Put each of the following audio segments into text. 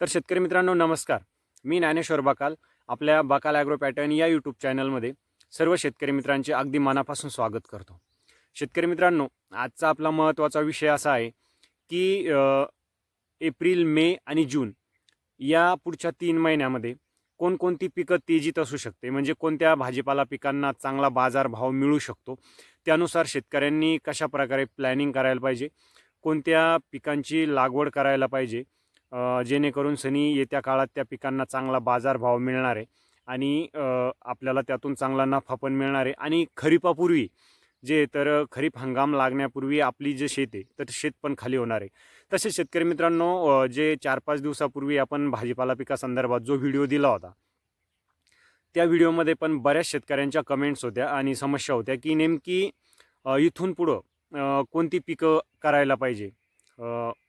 तर शेतकरी मित्रांनो नमस्कार. मी ज्ञानेश्वर बाकाल आपल्या बाकाल ॲग्रो पॅटर्न या यूट्यूब चॅनलमध्ये सर्व शेतकरी मित्रांचे अगदी मनापासून स्वागत करतो. शेतकरी मित्रांनो आजचा आपला महत्त्वाचा विषय असा आहे की एप्रिल मे आणि जून या पुढच्या तीन महिन्यामध्ये कोणकोणती पिकं तेजीत असू शकते? म्हणजे कोणत्या भाजीपाला पिकांना चांगला बाजारभाव मिळू शकतो? त्यानुसार शेतकऱ्यांनी कशा प्रकारे प्लॅनिंग करायला पाहिजे? कोणत्या पिकांची लागवड करायला पाहिजे? जेणेकरून सनी येत्या काळात त्या पिकांना चांगला बाजारभाव मिळणार आहे आणि आपल्याला त्यातून चांगला नफा पण मिळणार आहे आणि खरीपापूर्वी जे तर खरीप हंगाम लागण्यापूर्वी आपली जे शेत आहे तर शेत पण खाली होणार आहे. तसेच शेतकरी मित्रांनो जे चार पाच दिवसापूर्वी आपण भाजीपाला पिकासंदर्भात जो व्हिडिओ दिला होता त्या व्हिडिओमध्ये पण बऱ्याच शेतकऱ्यांच्या कमेंट्स होत्या आणि समस्या होत्या की नेमकी इथून पुढं कोणती पिकं करायला पाहिजे?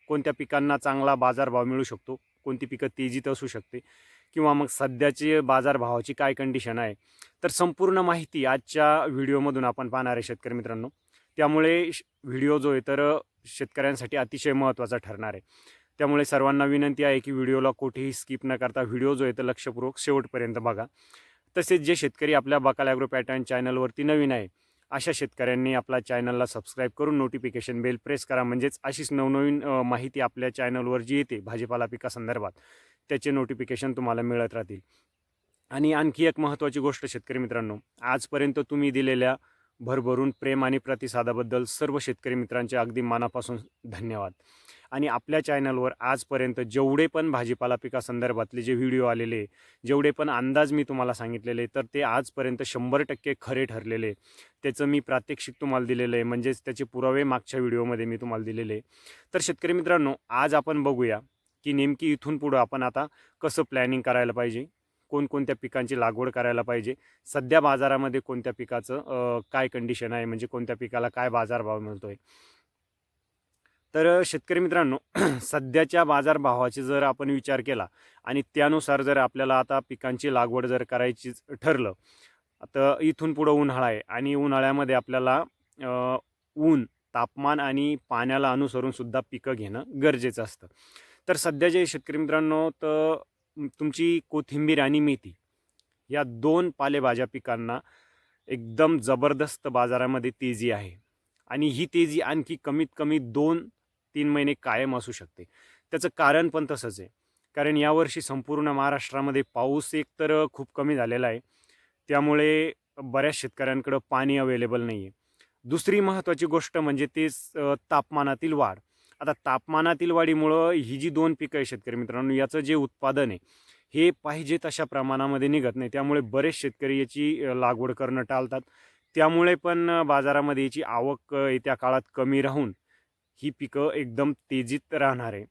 कोणत्या पिकांना चांगला बाजारभाव मिळू शकतो? कोणती पिकं तेजीत असू शकते? किंवा मग सध्याचे बाजारभावाची काय कंडिशन आहे? तर संपूर्ण माहिती आजच्या व्हिडिओमधून आपण पाहणार आहे शेतकरी मित्रांनो. त्यामुळे श- व्हिडिओ जो आहे तर शेतकऱ्यांसाठी अतिशय महत्त्वाचा ठरणार आहे. त्यामुळे सर्वांना विनंती आहे की व्हिडिओला कुठेही स्किप न करता व्हिडिओ जो आहे तर लक्षपूर्वक शेवटपर्यंत बघा. तसेच जे शेतकरी आपल्या बकाल ॲग्रो पॅटर्न चॅनलवरती नवीन आहे अशा शेतकऱ्यांनी आपला चॅनलला सबस्क्राईब करून नोटिफिकेशन बेल प्रेस करा. म्हणजेच अशीच नवनवीन माहिती आपल्या चॅनलवर जी येते भाजीपाला पिकासंदर्भात त्याचे नोटिफिकेशन तुम्हाला मिळत राहतील. आणि आणखी एक महत्त्वाची गोष्ट शेतकरी मित्रांनो आजपर्यंत तुम्ही दिलेल्या भरभरून प्रेम आणि प्रतिसादाबद्दल सर्व शेतकरी मित्रांचे अगदी मनापासून धन्यवाद. आणि आपल्या चॅनलवर आजपर्यंत जेवढे पण भाजीपाला पिकासंदर्भातले जे व्हिडिओ आलेले जेवढे पण अंदाज मी तुम्हाला सांगितलेले तर ते आजपर्यंत शंभर टक्के खरे ठरलेले त्याचं मी प्रात्यक्षिक तुम्हाला दिलेलं आहे म्हणजेच त्याचे पुरावे मागच्या व्हिडिओमध्ये मी तुम्हाला दिलेले आहे. तर शेतकरी मित्रांनो आज आपण बघूया की नेमकी इथून पुढं आपण आता कसं प्लॅनिंग करायला पाहिजे कोणकोणत्या पिकांची लागवड करायला पाहिजे सध्या बाजारामध्ये कोणत्या पिकाचं काय कंडिशन आहे म्हणजे कोणत्या पिकाला काय बाजारभाव मिळतो आहे तर शेतकरी मित्रांनो सध्याच्या बाजारभावाचे जर आपण विचार केला आणि त्यानुसार जर आपल्याला आता पिकांची लागवड जर करायची ठरलं तर इथून पुढं उन्हाळा आहे आणि उन्हाळ्यामध्ये आपल्याला ऊन तापमान आणि पाण्याला अनुसरून सुद्धा पिकं घेणं गरजेचं असतं. तर सध्या जे शेतकरी मित्रांनो तर तुमची कोथिंबीर आणि मेथी या दोन पालेभाज्या पिकांना एकदम जबरदस्त बाजारामध्ये तेजी आहे आणि ही तेजी आणखी कमीत कमी दोन तीन महिने कायम असू शकते. त्याचं कारण पण तसंच आहे. कारण यावर्षी संपूर्ण महाराष्ट्रामध्ये पाऊस एक तर खूप कमी झालेला आहे. त्यामुळे बऱ्याच शेतकऱ्यांकडं पाणी अवेलेबल नाही आहे दुसरी महत्त्वाची गोष्ट म्हणजे तेच तापमानातील वाढ. आता तापमानातील वाढीमुळं ही जी दोन पिकं आहे शेतकरी मित्रांनो याचं जे उत्पादन आहे हे पाहिजे तशा प्रमाणामध्ये निघत नाही. त्यामुळे बरेच शेतकरी याची लागवड करणं टाळतात. त्यामुळे पण बाजारामध्ये याची आवक येत्या काळात कमी राहून ही पिकं एकदम तेजीत राहणार आहे.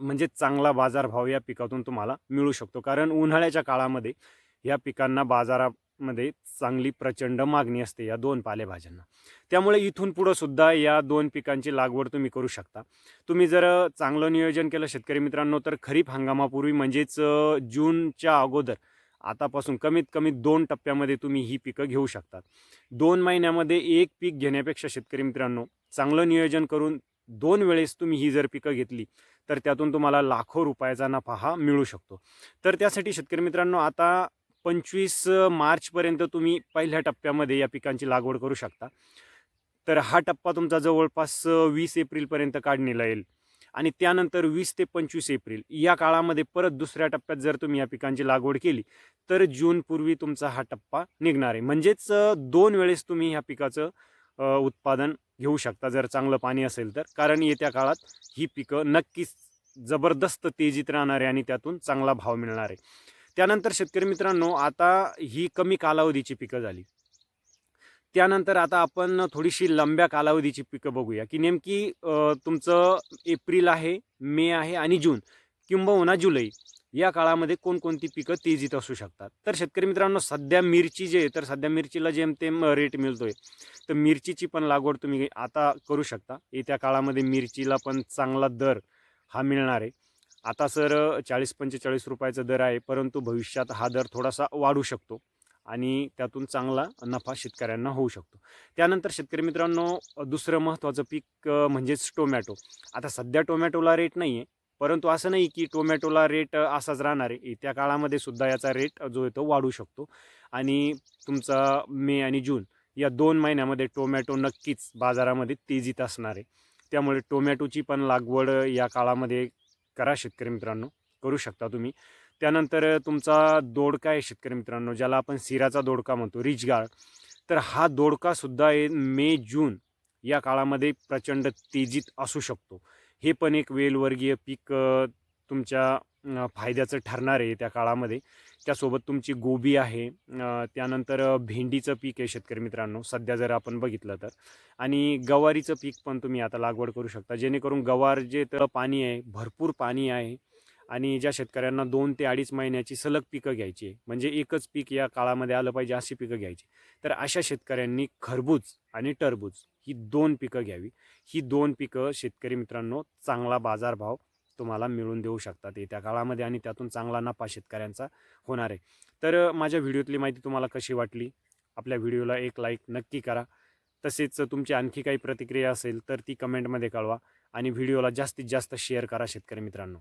म्हणजे चांगला बाजारभाव या पिकातून तुम्हाला मिळू शकतो. कारण उन्हाळ्याच्या काळामध्ये या पिकांना बाजारामध्ये चांगली प्रचंड मागणी असते या दोन पालेभाज्यांना. त्यामुळे इथून पुढं सुद्धा या दोन पिकांची लागवड तुम्ही करू शकता. तुम्ही जर चांगलं नियोजन केलं शेतकरी मित्रांनो तर खरीप हंगामापूर्वी म्हणजेच जूनच्या अगोदर आतापासून कमीत कमी दोन टप्प्यामध्ये तुम्ही ही पिकं घेऊ शकतात दोन महिन्यामध्ये एक पीक घेण्यापेक्षा शेतकरी मित्रांनो चांगलं नियोजन करून दोन वेळेस तुम्ही ही जर पिकं घेतली तर त्यातून तुम्हाला लाखो रुपयाचा नफा हा मिळू शकतो. तर त्यासाठी शेतकरी मित्रांनो आता पंचवीस मार्चपर्यंत तुम्ही पहिल्या टप्प्यामध्ये या पिकांची लागवड करू शकता. तर हा टप्पा तुमचा जवळपास वीस एप्रिलपर्यंत काढणीला येईल. आणि त्यानंतर वीस ते पंचवीस एप्रिल या काळामध्ये परत दुसऱ्या टप्प्यात जर तुम्ही या पिकांची लागवड केली तर जूनपूर्वी तुमचा हा टप्पा निघणार आहे. म्हणजेच दोन वेळेस तुम्ही ह्या पिकाचं उत्पादन घेऊ शकता जर चांगलं पाणी असेल तर. कारण येत्या काळात ही पिकं नक्कीच जबरदस्त तेजीत राहणार आहे आणि त्यातून चांगला भाव मिळणार आहे. त्यानंतर शेतकरी मित्रांनो आता ही कमी कालावधीची पिकं झाली. त्यानंतर आता आपण थोडीशी लंब्या कालावधीची पिकं बघूया की नेमकी तुमचं एप्रिल आहे मे आहे आणि जून किंबहुना जुलै या काळामध्ये कोणकोणती पिकं तेजीत असू शकतात. तर शेतकरी मित्रांनो सध्या मिरची जे आहे तर सध्या मिरचीला जेमतेम रेट मिळतोय तर मिरचीची पण लागवड तुम्ही आता करू शकता. येत्या काळामध्ये मिरचीला पण चांगला दर हा मिळणार आहे. आता सर चाळीस पंचेचाळीस रुपयाचा दर आहे परंतु भविष्यात हा दर थोडासा वाढू शकतो. आणि त्यातून चांगला नफा शेतकऱ्यांना होऊ शकतो. त्यानंतर शेतकरी मित्रांनो दुसरं महत्त्वाचं पीक म्हणजेच टोमॅटो. आता सध्या टोमॅटोला रेट नाही आहे परंतु असं नाही की टोमॅटोला रेट असाच राहणार आहे. त्या काळामध्ये सुद्धा याचा रेट जो आहे तो वाढू शकतो. आणि तुमचा मे आणि जून या दोन महिन्यामध्ये टोमॅटो नक्कीच बाजारामध्ये तेजीत असणार आहे. त्यामुळे टोमॅटोची पण लागवड या काळामध्ये करा शेतकरी मित्रांनो. करू शकता तुम्ही. त्यानंतर तुमचा दोडका आहे शेतकरी मित्रांनो ज्याला आपण सिराचा दोडका म्हणतो रिचगाळ तर हा दोडकासुद्धा आहे मे जून या काळामध्ये प्रचंड तेजीत असू शकतो. हे पण एक वेलवर्गीय पीक तुमच्या फायद्याचं ठरणार आहे त्या काळामध्ये. त्यासोबत तुमची गोबी आहे त्यानंतर भेंडीचं पीक आहे शेतकरी मित्रांनो सध्या जर आपण बघितलं तर. आणि गवारीचं पीक पण तुम्ही आता लागवड करू शकता. जेणेकरून गवार जे तर पाणी आहे भरपूर पाणी आहे. आणि ज्या शेतकऱ्यांना दोन ते अडीच महिन्याची सलग पिकं घ्यायची आहे म्हणजे एकच पीक या काळामध्ये आलं पाहिजे अशी पिकं घ्यायची तर अशा शेतकऱ्यांनी खरबूज आणि टरबूज ही दोन पिकं घ्यावी. ही दोन पिकं शेतकरी मित्रांनो चांगला बाजारभाव तुम्हाला मिळून देऊ शकतात येत्या काळामध्ये आणि त्यातून चांगला नफा शेतकऱ्यांचा होणार आहे. तर माझ्या व्हिडिओतली माहिती तुम्हाला कशी वाटली? आपल्या व्हिडिओला एक लाईक नक्की करा. तसेच तुमची आणखी काही प्रतिक्रिया असेल तर ती कमेंटमध्ये कळवा आणि व्हिडिओला जास्तीत जास्त शेअर करा शेतकरी मित्रांनो.